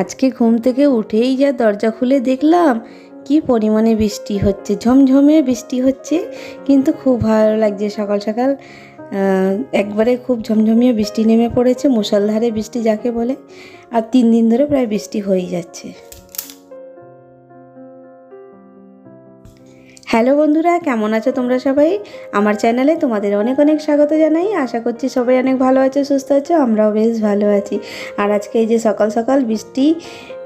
আজকে ঘুম থেকে উঠেই যা দরজা খুলে দেখলাম, কি পরিমাণে বৃষ্টি হচ্ছে, ঝমঝমে বৃষ্টি হচ্ছে, কিন্তু খুব ভালো লাগছে সকাল সকাল। একবারে খুব ঝমঝমিয়ে বৃষ্টি নেমে পড়েছে মুসলধারে বৃষ্টি যাকে বলে, আর তিন দিন ধরে প্রায় বৃষ্টি হয়েই যাচ্ছে। হ্যালো বন্ধুরা, কেমন আছো তোমরা সবাই? আমার চ্যানেলে তোমাদের অনেক অনেক স্বাগত জানাই। আশা করছি সবাই অনেক ভালো আছো, সুস্থ আছো, আমরাও বেশ ভালো আছি। আর আজকে এই যে সকাল সকাল বৃষ্টি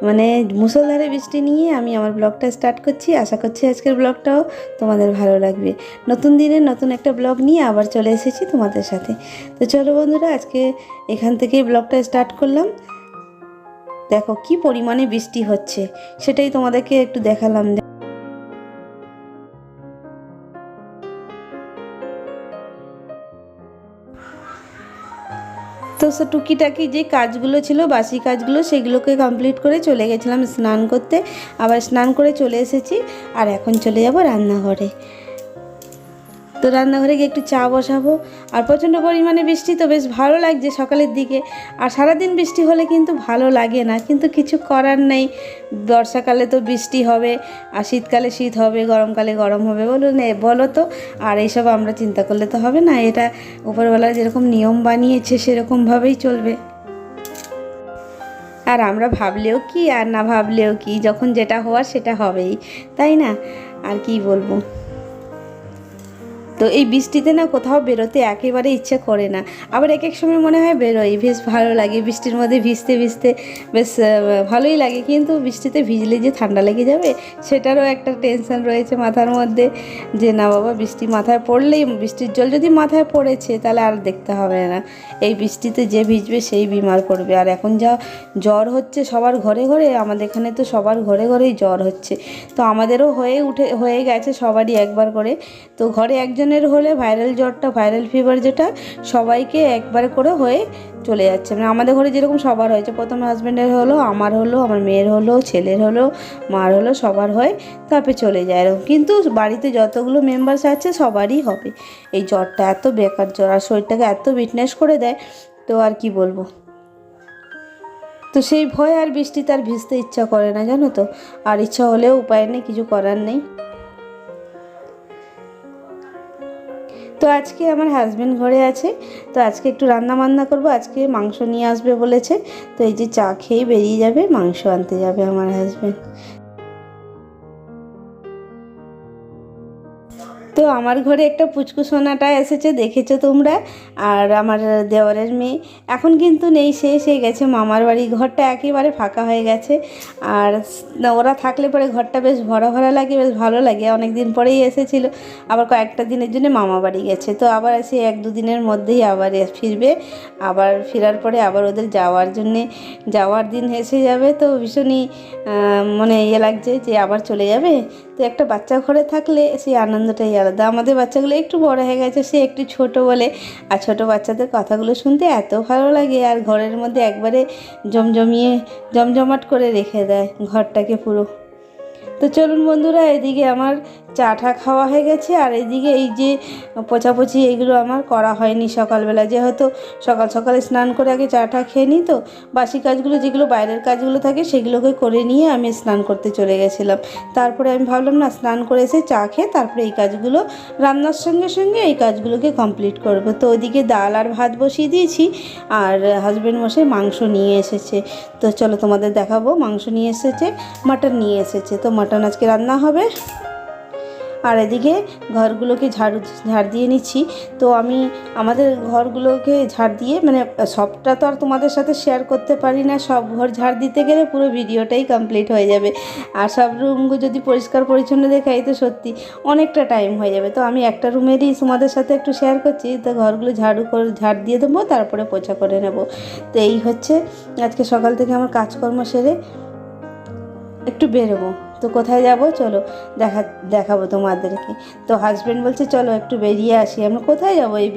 মানে মুসলধারে বৃষ্টি নিয়ে আমি আমার ব্লগটা স্টার্ট করছি। আশা করছি আজকের ব্লগটাও তোমাদের ভালো লাগবে। নতুন দিনে নতুন একটা ব্লগ নিয়ে আবার চলে এসেছি তোমাদের সাথে। তো চলো বন্ধুরা, আজকে এখান থেকেই ব্লগটা স্টার্ট করলাম। দেখো কি পরিমাণে বৃষ্টি হচ্ছে, সেটাই তোমাদেরকে একটু দেখালাম। তো সে টুকিটাকি যে কাজগুলো ছিল, বাসি কাজগুলো, সেগুলোকে কমপ্লিট করে চলে গেছিলাম স্নান করতে। আবার স্নান করে চলে এসেছি, আর এখন চলে যাব রান্নাঘরে। তো রান্নাঘরে গিয়ে একটু চা বসাবো। আর প্রচণ্ড পরিমাণে বৃষ্টি তো বেশ ভালো লাগছে সকালের দিকে। আর সারাদিন বৃষ্টি হলে কিন্তু ভালো লাগে না, কিন্তু কিছু করার নেই। বর্ষাকালে তো বৃষ্টি হবে, আর শীতকালে শীত হবে, গরমকালে গরম হবে বলো নে বলো তো। আর এইসব আমরা চিন্তা করলে তো হবে না, এটা উপরবেলা যেরকম নিয়ম বানিয়েছে সেরকমভাবেই চলবে। আর আমরা ভাবলেও কি, আর না ভাবলেও কি, যখন যেটা হওয়ার সেটা হবেই, তাই না? আর কি বলব? তো এই বৃষ্টিতে না কোথাও বেরোতে একেবারে ইচ্ছে করে না। আবার এক এক সময় মনে হয় বেরোই, বেশ ভালো লাগে। বৃষ্টির মধ্যে ভিজতে ভিজতে বেশ ভালোই লাগে। কিন্তু বৃষ্টিতে ভিজলে যে ঠান্ডা লেগে যাবে, সেটারও একটা টেনশন রয়েছে মাথার মধ্যে। যে না বাবা, বৃষ্টি মাথায় পড়লেই, বৃষ্টির জল যদি মাথায় পড়েছে, তাহলে আর দেখতে হবে না। এই বৃষ্টিতে যে ভিজবে, সেই বিমার পড়বে আর এখন যা জ্বর হচ্ছে সবার ঘরে ঘরে, আমাদের এখানে তো সবার ঘরে ঘরেই জ্বর হচ্ছে। তো আমাদেরও হয়ে উঠে, হয়ে গেছে সবারই একবার করে। তো ঘরে একজনের হলে ভাইরাল জ্বরটা ভাইরাল ফিভার যেটা, সবাইকে একবার করে হয়ে চলে যাচ্ছে। মানে আমাদের ঘরে যেরকম সবার হয়েছে। প্রথমে হাজব্যান্ডের হলো, আমার হলো, আমার মেয়ের হলো, ছেলের হলো, মার হলো, সবার হয় তারপরে চলে যায় এরকম। কিন্তু বাড়িতে যতগুলো মেম্বার্স আছে, সবারই হবে। এই জ্বরটা এত বেকার জ্বর, আর শরীরটাকে এত উইটনেস করে দেয়, তো আর কি বলব? তো সেই ভয় আর বৃষ্টিতে আর ভিজতে ইচ্ছা করে না, জানো তো? আর ইচ্ছা হলেও উপায় নেই, কিছু করার নেই। তো আজকে আমার হাজব্যান্ড ঘরে আছে, তো আজকে একটু রান্না বান্না করব। আজকে মাংস নিয়ে আসবে বলেছে, তো এই যে চা খেয়ে বেরিয়ে যাবে, মাংস আনতে যাবে আমার হাজব্যান্ড তো আমার ঘরে একটা পুচকু সোনাটা এসেছে, দেখেছ তোমরা? আর আমার দেওয়ারের মেয়ে। এখন কিন্তু নেই, সে সে গেছে। মামার বাড়ি ঘরটা একেবারে ফাঁকা হয়ে গেছে। আর ওরা থাকলে পরে ঘরটা বেশ ভরা ভরা লাগে, বেশ ভালো লাগে। অনেক দিন পরেই এসেছিল। আবার কয়েকটা দিনের জন্য মামা বাড়ি গেছে। তো আবার সে এক দুদিনের মধ্যেই আবার ফিরবে। আবার ফেরার পরে আবার ওদের যাওয়ার জন্যে, যাওয়ার দিন এসে যাবে। তো ভীষণই মানে ইয়ে লাগছে যে আবার চলে যাবে। তো একটা বাচ্চা ঘরে থাকলে সেই আনন্দটাই আলাদা। আমাদের বাচ্চাগুলো একটু বড় হয়ে গেছে, সে একটু ছোট বলে। আর ছোট বাচ্চাদের কথাগুলো শুনতে এত ভালো লাগে। আর ঘরের মধ্যে একবারে জমজমিয়ে, জমজমাট করে রেখে দেয় ঘরটাকে পুরো। তো চলুন বন্ধুরা, এদিকে আমার চা টা খাওয়া হয়ে গেছে আর এদিকে এই যে পচাপচি এগুলো আমার করা হয়নি সকালবেলা। যেহেতু সকাল সকালে স্নান করে আগে চা টা খেয়ে নিই তো, বাসি কাজগুলো যেগুলো বাইরের কাজগুলো থাকে সেগুলোকে করে নিয়ে আমি স্নান করতে চলে গেছিলাম। তারপরে আমি ভাবলাম, না, স্নান করে এসে চা খেয়ে তারপরে এই কাজগুলো, রান্নার সঙ্গে সঙ্গে এই কাজগুলোকে কমপ্লিট করব। তো ওইদিকে ডাল আর ভাত বসিয়ে দিয়েছি আর হাজব্যান্ড মশাই মাংস নিয়ে এসেছে। তো চলো তোমাদের দেখাবো, মাংস নিয়ে এসেছে মাটন নিয়ে এসেছে। তো মাটন আজকে রান্না হবে? আর এদিকে ঘরগুলোকে ঝাড়ু, ঝাড় দিয়ে নিচ্ছি। তো আমি আমাদের ঘরগুলোকে ঝাড় দিয়ে মানে সবটা তো আর তোমাদের সাথে শেয়ার করতে পারি না, সব ঘর ঝাড় দিতে গেলে পুরো ভিডিওটাই কমপ্লিট হয়ে যাবে। আর সব রুমগুলো যদি পরিষ্কার পরিচ্ছন্ন দেখাই তো সত্যি অনেকটা টাইম হয়ে যাবে। তো আমি একটা রুমেরই তোমাদের সাথে একটু শেয়ার করছি, তো ঘরগুলো ঝাড়ু করে, ঝাড় দিয়ে দেবো, তারপরে পোছা করে নেব। তো এই হচ্ছে আজকে সকাল থেকে আমার কাজকর্ম সেরে একটু বেরোবো। তো কোথায় যাব? চলো, দেখা, দেখাবো তোমাদেরকে। তো হাজব্যান্ড বলছে, চলো একটু বেরিয়ে আসি। আমরা কোথায় যাব? এই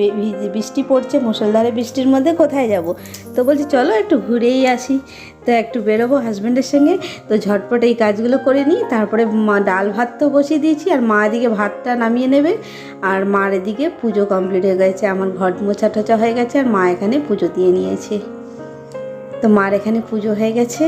বৃষ্টি পড়ছে মুসলধারে বৃষ্টির মধ্যে কোথায় যাব? তো বলছি, চলো একটু ঘুরেই আসি। তো একটু বেরোবো হাজব্যান্ডের সঙ্গে। তো ঝটপট এই কাজগুলো করে নিই। তারপরে মা, ডাল ভাত তো বসিয়ে দিয়েছি। আর মা এদিকে ভাতটা নামিয়ে নেবে। আর মার এদিকে পুজো কমপ্লিট হয়ে গেছে। আমার ঘট মোছা টোছা হয়ে গেছে। আর মা এখানে পুজো দিয়ে নিয়েছে। তো মার এখানে পুজো হয়ে গেছে।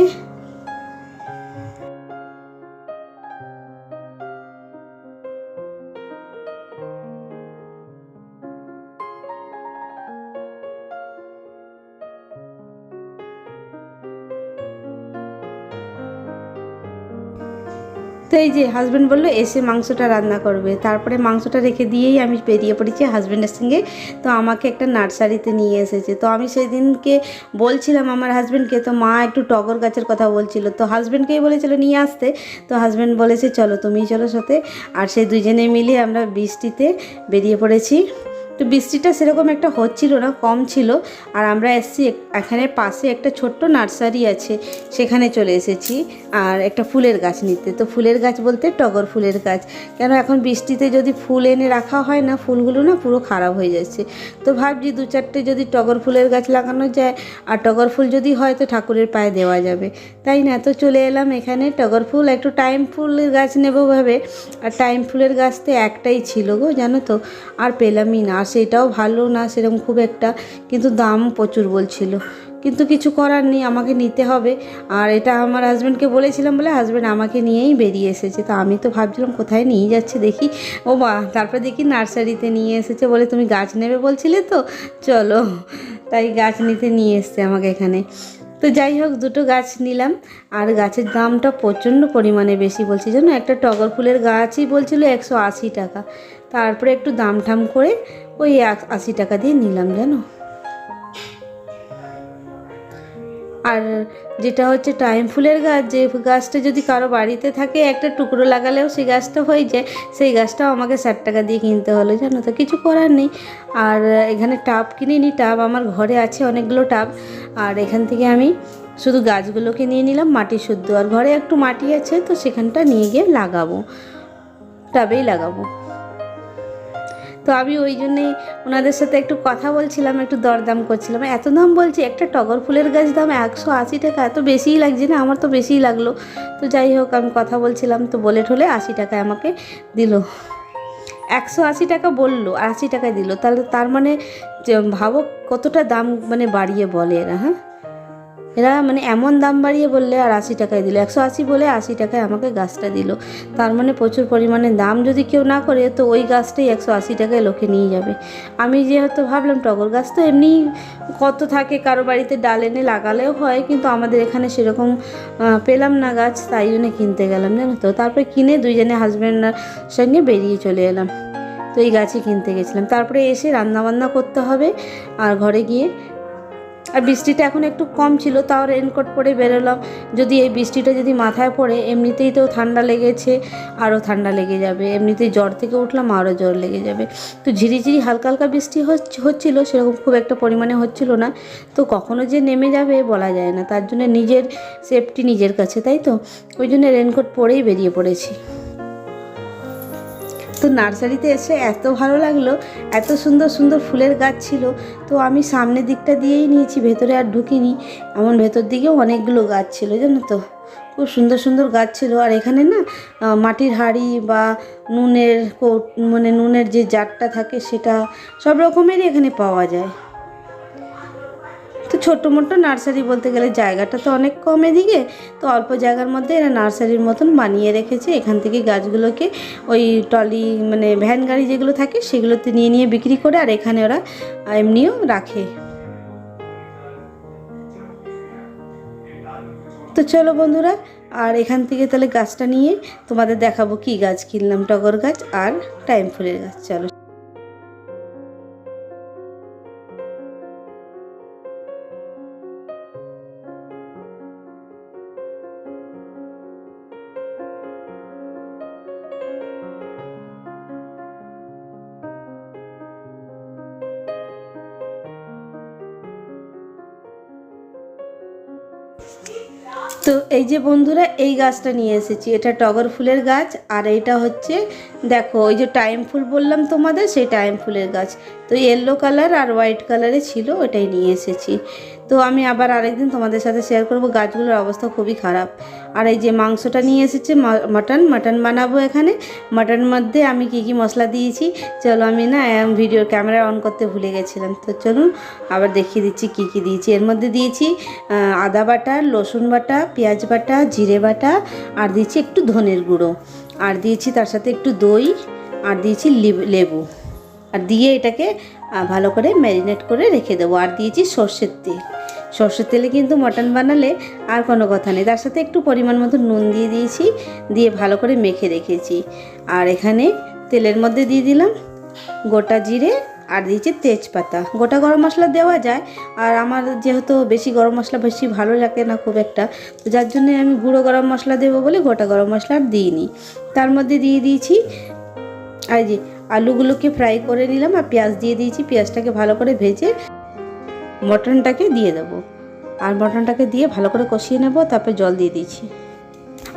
তো এই যে হাজব্যান্ড বলল, এসে মাংসটা রান্না করবে। তারপরে মাংসটা রেখে দিয়েই আমি বেরিয়ে পড়েছি হাজব্যান্ডের সঙ্গে। তো আমাকে একটা নার্সারিতে নিয়ে এসেছে। তো আমি সেই দিনকে বলছিলাম আমার হাজব্যান্ডকে তো মা একটু টগর গাছের কথা বলছিল। তো হাজব্যান্ডকেই বলেছিল নিয়ে আসতে। তো হাজব্যান্ড বলেছে, চলো তুমিই চলো সাথে। আর সেই দুজনে মিলে আমরা বৃষ্টিতে বেরিয়ে পড়েছি। তো বৃষ্টিটা সেরকম একটা হচ্ছিল না, কম ছিল। আর আমরা এসেছি এখানে পাশে একটা ছোট্ট নার্সারি আছে, সেখানে চলে এসেছি। আর একটা ফুলের গাছ নিতে। তো ফুলের গাছ বলতে টগর ফুলের গাছ। কেন এখন বৃষ্টিতে যদি ফুল এনে রাখা হয় না, ফুলগুলো না পুরো খারাপ হয়ে যাচ্ছে। তো ভাবছি দু চারটে যদি টগর ফুলের গাছ লাগানো যায়, আর টগর ফুল যদি হয় তো ঠাকুরের পায়ে দেওয়া যাবে। তাই না? তো চলে এলাম এখানে টগর ফুল, একটু টাইম ফুলের গাছ নেব ভাবে। আর টাইম ফুলের গাছ তো একটাই ছিল গো, জানো তো? আর পেলামই না। সেটাও ভালো না, সেরকম খুব একটা। কিন্তু দাম প্রচুর বলছিল। কিন্তু কিছু করার নেই, আমাকে নিতে হবে। আর এটা আমার হাজব্যান্ডকে বলেছিলাম বলে হাজব্যান্ড আমাকে নিয়েই বেরিয়ে এসেছে। তো আমি তো ভাবছিলাম কোথায় নিয়ে যাচ্ছে দেখি। ও বা, তারপর দেখি নার্সারিতে নিয়ে এসেছে বলে তুমি গাছ নেবে বলছিলে তো? চলো, তাই গাছ নিতে নিয়ে এসছে আমাকে এখানে। তো যাই হোক, দুটো গাছ নিলাম। আর গাছের দামটা প্রচণ্ড পরিমাণে বেশি বলছি। জানো, একটা টগর ফুলের গাছই বলছিল একশো আশি টাকা। তারপরে একটু দাম ঠাম করে ওই আশি টাকা দিয়ে নিলাম, জানো? আর যেটা হচ্ছে টাইম ফুলের গাছ, যে গাছটা যদি কারও বাড়িতে থাকে, একটা টুকরো লাগালেও সেই গাছটা হয়ে যায়, সেই গাছটাও আমাকে ষাট টাকা দিয়ে কিনতে হলো, জানো তো? কিছু করার নেই। আর এখানে টাব কিনে নিই টাব আমার ঘরে আছে অনেকগুলো টাব। আর এখান থেকে আমি শুধু গাছগুলোকে নিয়ে নিলাম, মাটি শুদ্ধ। আর ঘরে একটু মাটি আছে, তো সেখানটা নিয়ে গিয়ে লাগাবো। টাবেই লাগাবো। তো আমি ওই জন্যেই ওনাদের সাথে একটু কথা বলছিলাম, একটু দরদাম করছিলাম। এত দাম বলছি, একটা টগর ফুলের গাছ দাম একশো আশি টাকা, এত বেশিই লাগছে না, আমার তো বেশিই লাগল। তো যাই হোক, আমি কথা বলছিলাম, তো বলে ঠলে আশি টাকায় আমাকে দিল। একশো আশি টাকা বলল, আশি টাকায় দিল। তাহলে তার মানে যে ভাবো কতটা দাম মানে বাড়িয়ে বলে এরা হ্যাঁ? এরা মানে এমন দাম বাড়িয়ে বললে আর আশি টাকায় দিল। একশো আশি বলে আশি টাকায় আমাকে গাছটা দিল। তার মানে প্রচুর পরিমাণে দাম যদি কেউ না করে, তো ওই গাছটাই একশো আশি টাকায় লোকে নিয়ে যাবে। আমি যেহেতু ভাবলাম টগর গাছ তো এমনি কত থাকে, কারও বাড়িতে ডাল এনে লাগালেও হয়, কিন্তু আমাদের এখানে সেরকম পেলাম না গাছ, তাই জন্য কিনতে গেলাম, জানো তো। তারপরে কিনে দুইজনে হাজব্যান্ডের সঙ্গে বেরিয়ে চলে এলাম। তো এই গাছই কিনতে গেছিলাম। তারপরে এসে রান্নাবান্না করতে হবে, আর ঘরে গিয়ে আর বৃষ্টিটা এখন একটু কম ছিল, তাও রেনকোট পরে বেরোলাম। যদি এই বৃষ্টিটা যদি মাথায় পড়ে, এমনিতেই তো ঠান্ডা লেগেছে আরও ঠান্ডা লেগে যাবে। এমনিতেই জ্বর থেকে উঠলাম আরও জ্বর লেগে যাবে। তো ঝিরিঝিরি হালকা হালকা বৃষ্টি হচ্ছ- হচ্ছিল, সেরকম খুব একটা পরিমাণে হচ্ছিল না। তো কখনো যে নেমে যাবে বলা যায় না, তার জন্য নিজের সেফটি নিজের কাছে, তাই তো? ওই জন্য রেনকোট পরেই বেরিয়ে পড়েছি। তো নার্সারিতে এসে এত ভালো লাগল, এত সুন্দর সুন্দর ফুলের গাছ ছিল, তো আমি সামনের দিকটা দিয়েই নিয়েছি, ভেতরে আর ঢুকিনি। এমন ভেতর দিকেও অনেকগুলো গাছ ছিল, জানো তো? খুব সুন্দর সুন্দর গাছ ছিল। আর এখানে না মাটির হাড়ি বা নুনের মানে নুনের যে জারটা থাকে সেটা সব রকমেরই এখানে পাওয়া যায়। তো ছোট্ট মোটো নার্সারি বলতে গেলে জায়গাটা তো অনেক কম এদিকে। তো অল্প জায়গার মধ্যে এরা নার্সারির মতন বানিয়ে রেখেছে। এখান থেকে গাছগুলোকে ওই টলি মানে ভ্যান গাড়ি যেগুলো থাকে সেগুলোতে নিয়ে নিয়ে বিক্রি করে আর এখানে ওরা এমনিও রাখে। তো চলো বন্ধুরা, আর এখান থেকে তাহলে গাছটা নিয়ে তোমাদের দেখাবো কি গাছ কিনলাম, টগর গাছ আর টাইম ফুলের গাছ। চলো। তো এই যে বন্ধুরা, এই গাছটা নিয়ে এসেছি। এটা টগর ফুলের গাছ, আর এইটা হচ্ছে, দেখো, ওই যে টাইম ফুল বললাম তোমাদের, সেই টাইম ফুলের গাছ। তো ইয়েলো কালার আর হোয়াইট কালারে ছিল, ওটাই নিয়ে এসেছি। তো আমি আবার আরেকদিন তোমাদের সাথে শেয়ার করব। গাছগুলোর অবস্থা খুবই খারাপ। আর এই যে মাংসটা নিয়ে এসেছে মাটন মাটন বানাবো এখানে। মাটন মধ্যে আমি কি কি মশলা দিয়েছি, চলো আমি না ভিডিও ক্যামেরা অন করতে ভুলে গেছিলাম। তো চলুন, আবার দেখিয়ে দিচ্ছি কি কি দিয়েছি। এর মধ্যে দিয়েছি আদা বাটা, রসুন বাটা, পেঁয়াজ বাটা, জিরে বাটা, আর দিয়েছি একটু ধনের গুঁড়ো। আর দিয়েছি তার সাথে একটু দই, আর দিয়েছি লিব- লেবু। আর দিয়ে এটাকে ভালো করে ম্যারিনেট করে রেখে দেবো। আর দিয়েছি সর্ষের তেল। সর্ষের তেলে কিন্তু মটন বানালে আর কোনো কথা নেই। তার সাথে একটু পরিমাণ মতো নুন দিয়ে দিয়েছি, দিয়ে ভালো করে মেখে রেখেছি। আর এখানে তেলের মধ্যে দিয়ে দিলাম গোটা জিরে আর দিয়েছি তেজপাতা। গোটা গরম মশলা দেওয়া যায়, আর আমার যেহেতু বেশি গরম মশলা বেশি ভালো লাগে না খুব একটা, তো যার জন্য আমি গুঁড়ো গরম মশলা দেবো বলে গোটা গরম মশলা আর দিইনি। তার মধ্যে দিয়ে দিয়েছি, আর যে আলুগুলোকে ফ্রাই করে নিলাম আর পেঁয়াজ দিয়ে দিয়েছি। পেঁয়াজটাকে ভালো করে ভেজে মটনটাকে দিয়ে দেবো। আর মটনটাকে দিয়ে ভালো করে কষিয়ে নেব, তারপরে জল দিয়ে দিচ্ছি।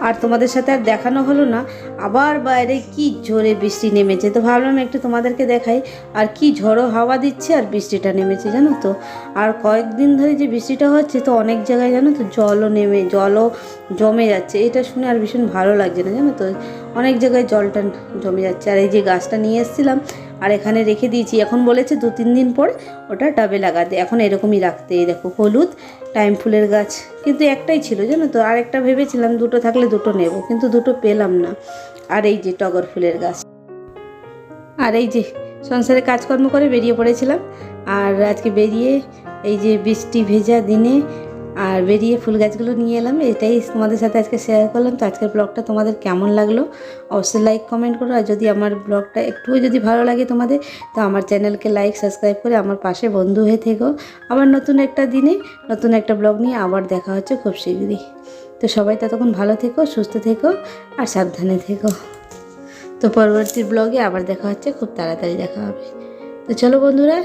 আর তোমাদের সাথে আর দেখানো হলো না, আবার বাইরে কি জোরে বৃষ্টি নেমেছে। তো ভাবলাম একটু তোমাদেরকে দেখাই, আর কি ঝড়ো হাওয়া দিচ্ছে আর বৃষ্টিটা নেমেছে, জানো তো? আর কয়েকদিন ধরে যে বৃষ্টিটা হচ্ছে, তো অনেক জায়গায় জানো তো জলও নেমে, জলও জমে যাচ্ছে। এটা শুনে আর ভীষণ ভালো লাগছে না, জানো তো? অনেক জায়গায় জলটা জমে যাচ্ছে। আর এই যে গাছটা নিয়ে এসেছিলাম, আর এখানে রেখে দিয়েছি। এখন বলেছে দু তিন দিন পর ওটা টাবে লাগাতে। এখন এরকমই রাখতে। এই দেখো, হলুদ, টাইম ফুলের গাছ। কিন্তু একটাই ছিল, জানো তো? আর একটা ভেবেছিলাম দুটো থাকলে দুটো নেব, কিন্তু দুটো পেলাম না। আর এই যে টগর ফুলের গাছ। আর এই যে সংসারে কাজকর্ম করে বেরিয়ে পড়েছিলাম। আর আজকে বেরিয়ে এই যে বৃষ্টি ভেজা দিনে আর বেরিয়ে ফুল গাছগুলো নিয়ে এলাম। এটাই তোমাদের সাথে আজকে শেয়ার করলাম। তো আজকের ব্লগটা তোমাদের কেমন লাগল? অবশ্যই লাইক কমেন্ট করো। আর যদি আমার ব্লগটা একটুও যদি ভালো লাগে তোমাদের, তো আমার চ্যানেলকে লাইক সাবস্ক্রাইব করে আমার পাশে বন্ধু হয়ে থেকো। আবার নতুন একটা দিনে, নতুন একটা ব্লগ নিয়ে আবার দেখা হচ্ছে খুব শীঘ্রই। তো সবাই ততক্ষণ ভালো থেকো, সুস্থ থেকো, আর সাবধানে থেকো। তো পরবর্তী ব্লগে আবার দেখা হচ্ছে। খুব তাড়াতাড়ি দেখা হবে। তো চলো বন্ধুরা